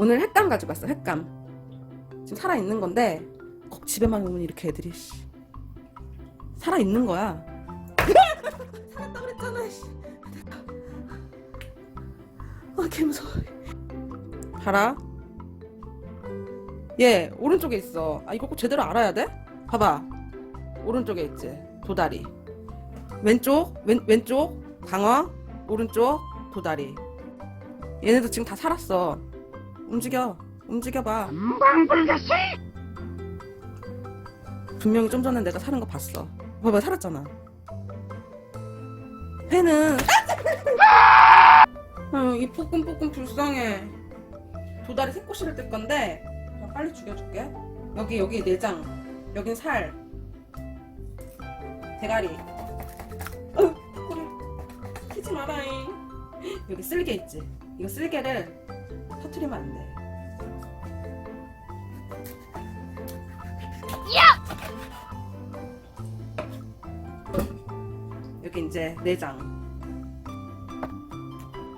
오늘 가지고 왔어 횟감. 지금 살아있는 건데 꼭 집에만 오면 이렇게 애들이 씨. 살아있는 거야. 살았다 그랬잖아 씨. 아 개무서워. 봐라. 얘 오른쪽에 있어. 아 이거 꼭 제대로 알아야 돼? 봐봐. 오른쪽에 있지 도다리. 왼쪽 왼, 왼쪽 강어 오른쪽 도다리. 얘네도 지금 다 살았어 움직여. 움직여봐. 분명히 좀 전에 내가 사는 거 봤어. 봐봐 살았잖아. 회는 아유 이 뽀끔뽀끔 불쌍해. 도다리 새꼬시를 뜰 건데 아, 빨리 죽여줄게. 여기 여기 내장. 여긴 살. 대가리. 어 턱걸이 키지 마라잉. 여기 쓸개 있지? 이거 쓸개를 터트리면 안 돼. 여기 이제 내장.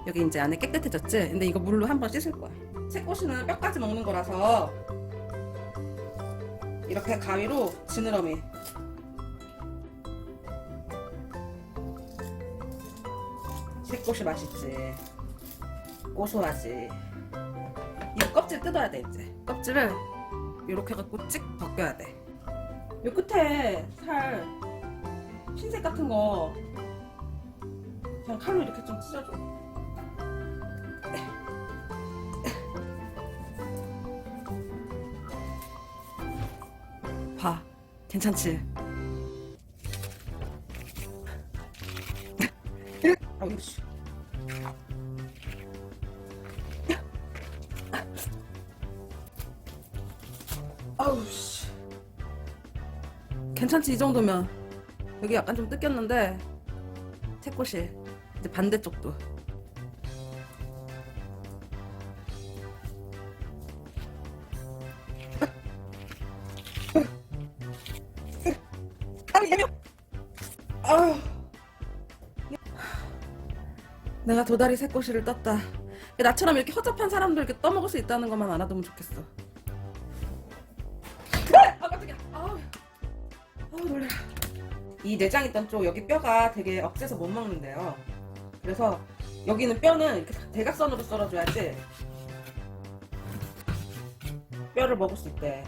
여기 이제 안에 깨끗해졌지? 근데 이거 물로 한번 씻을 거야. 새꼬시는 뼈까지 먹는 거라서 이렇게 가위로 지느러미. 새꼬시 맛있지? 고소하지 이 껍질 뜯어야 돼 이제 껍질을 이렇게 갖고 찍 벗겨야 돼요 끝에 살 흰색 같은 거 그냥 칼로 이렇게 좀 찢어줘 봐 괜찮지? 아우 씨. 아우 씨. 괜찮지 이 정도면. 여기 약간 좀 뜯겼는데 새꽃이 이제 반대쪽도. 내가 도다리 새꼬시를 떴다. 나처럼 이렇게 허접한 사람들 이렇게 떠먹을 수 있다는 것만 알아두면 좋겠어 놀라 이 내장 있던 쪽 여기 뼈가 되게 억세서 못 먹는데요. 그래서 여기는 뼈는 이렇게 대각선으로 썰어줘야지 뼈를 먹을 수 있대.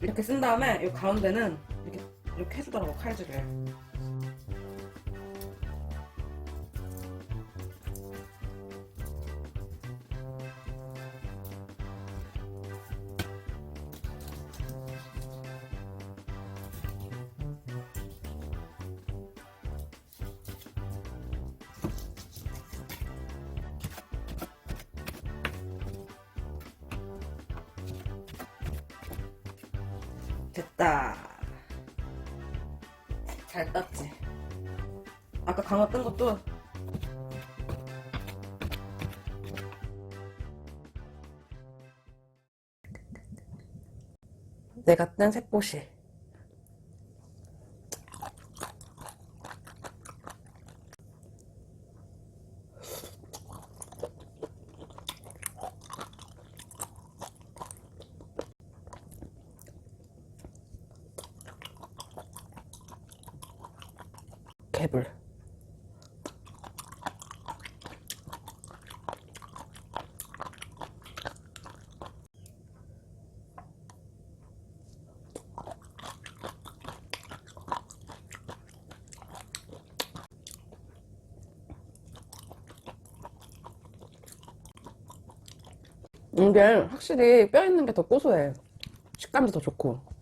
이렇게 쓴 다음에 이 가운데는 이렇게 이렇게 해주더라고 칼질을 됐다. 잘 떴지. 아까 강화 뜬 것도 내가 뜬 새꽃이. 개불. 이게 확실히 뼈 있는 게 더 고소해. 식감도 더 좋고.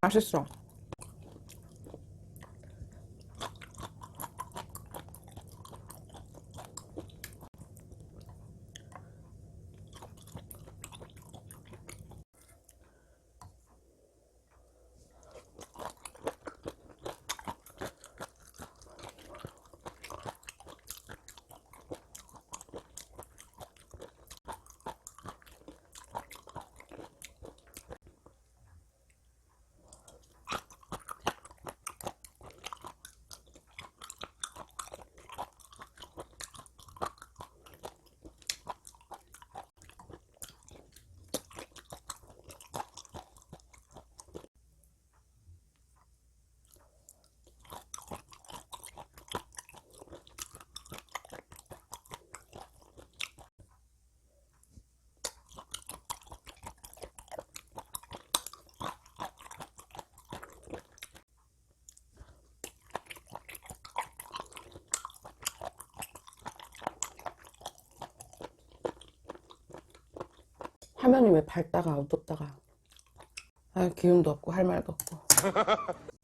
맛있 어. 화면이 왜 밝다가 어둡다가 아 기운도 없고 할 말도 없고